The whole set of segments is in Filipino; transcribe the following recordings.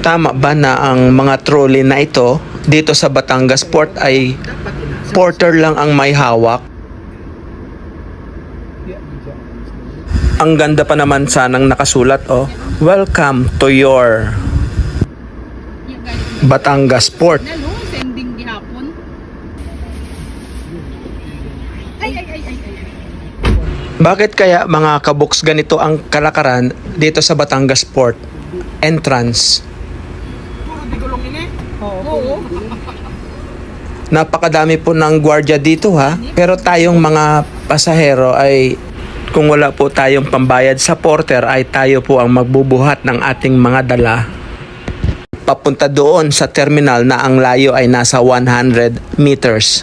Tama ba na ang mga trolley na ito dito sa Batangas Port ay porter lang ang may hawak? Ang ganda pa naman sanang nakasulat oh. Welcome to your Batangas Port. Bakit kaya mga kaboks ganito ang kalakaran dito sa Batangas Port? Entrance. Oo. Napakadami po ng gwardiya dito ha. Pero tayong mga pasahero ay kung wala po tayong pambayad sa porter ay tayo po ang magbubuhat ng ating mga dala papunta doon sa terminal na ang layo ay nasa 100 meters.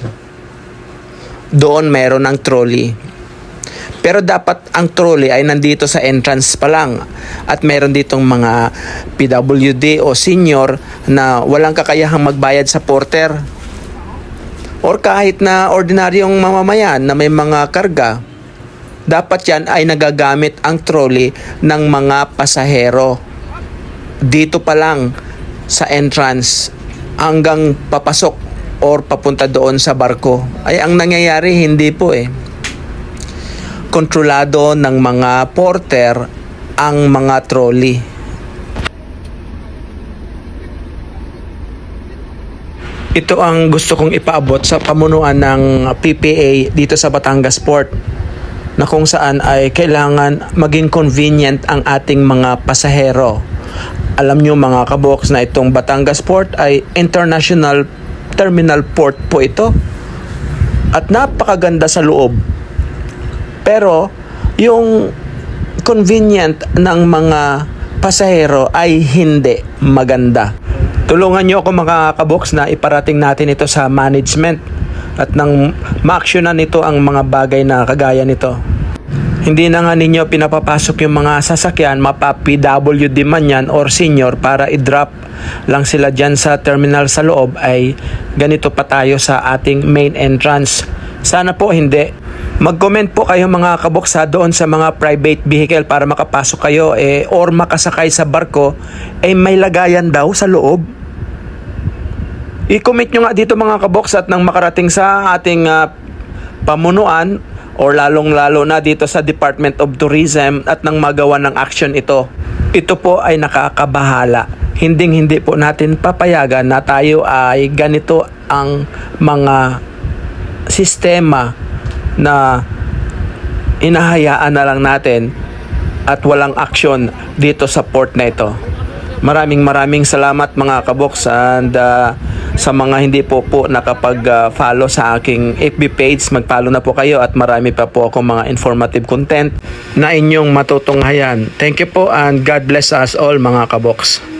Doon meron ng trolley. Pero dapat ang trolley ay nandito sa entrance pa lang at meron ditong mga PWD o senior na walang kakayahang magbayad sa porter or kahit na ordinaryong mamamayan na may mga karga, dapat yan ay nagagamit ang trolley ng mga pasahero. Dito pa lang sa entrance hanggang papasok or papunta doon sa barko. Ay ang nangyayari hindi po eh. Kontrolado ng mga porter ang mga trolley. Ito ang gusto kong ipaabot sa pamunuan ng PPA dito sa Batangas Port na kung saan ay kailangan maging convenient ang ating mga pasahero. Alam nyo mga kaboks na itong Batangas Port ay international terminal port po ito at napakaganda sa loob. Pero yung convenient ng mga pasahero ay hindi maganda. Tulungan nyo ako mga kaboks na iparating natin ito sa management at nang maaksyonan nito ang mga bagay na kagaya nito. Hindi na nga ninyo pinapapasok yung mga sasakyan, mapa PWD man yan or senior para i-drop lang sila dyan sa terminal sa loob ay ganito pa tayo sa ating main entrance. Sana po hindi. Mag-comment po kayo mga kabuksa doon sa mga private vehicle para makapasok kayo eh, or makasakay sa barko eh may lagayan daw sa loob. I-comment nyo nga dito mga kaboks at nang makarating sa ating ah, pamunuan or lalong-lalo na dito sa Department of Tourism at nang magawa ng action ito. Ito po ay nakakabahala. Hinding hindi po natin papayagan na tayo ay ganito ang mga sistema na inahayaan na lang natin at walang aksyon dito sa port na ito. Maraming maraming salamat mga kaboks and uh, sa mga hindi po po nakapag-follow sa aking FB page, mag-follow na po kayo at marami pa po akong mga informative content na inyong matutunghayan. Thank you po and God bless us all mga kaboks.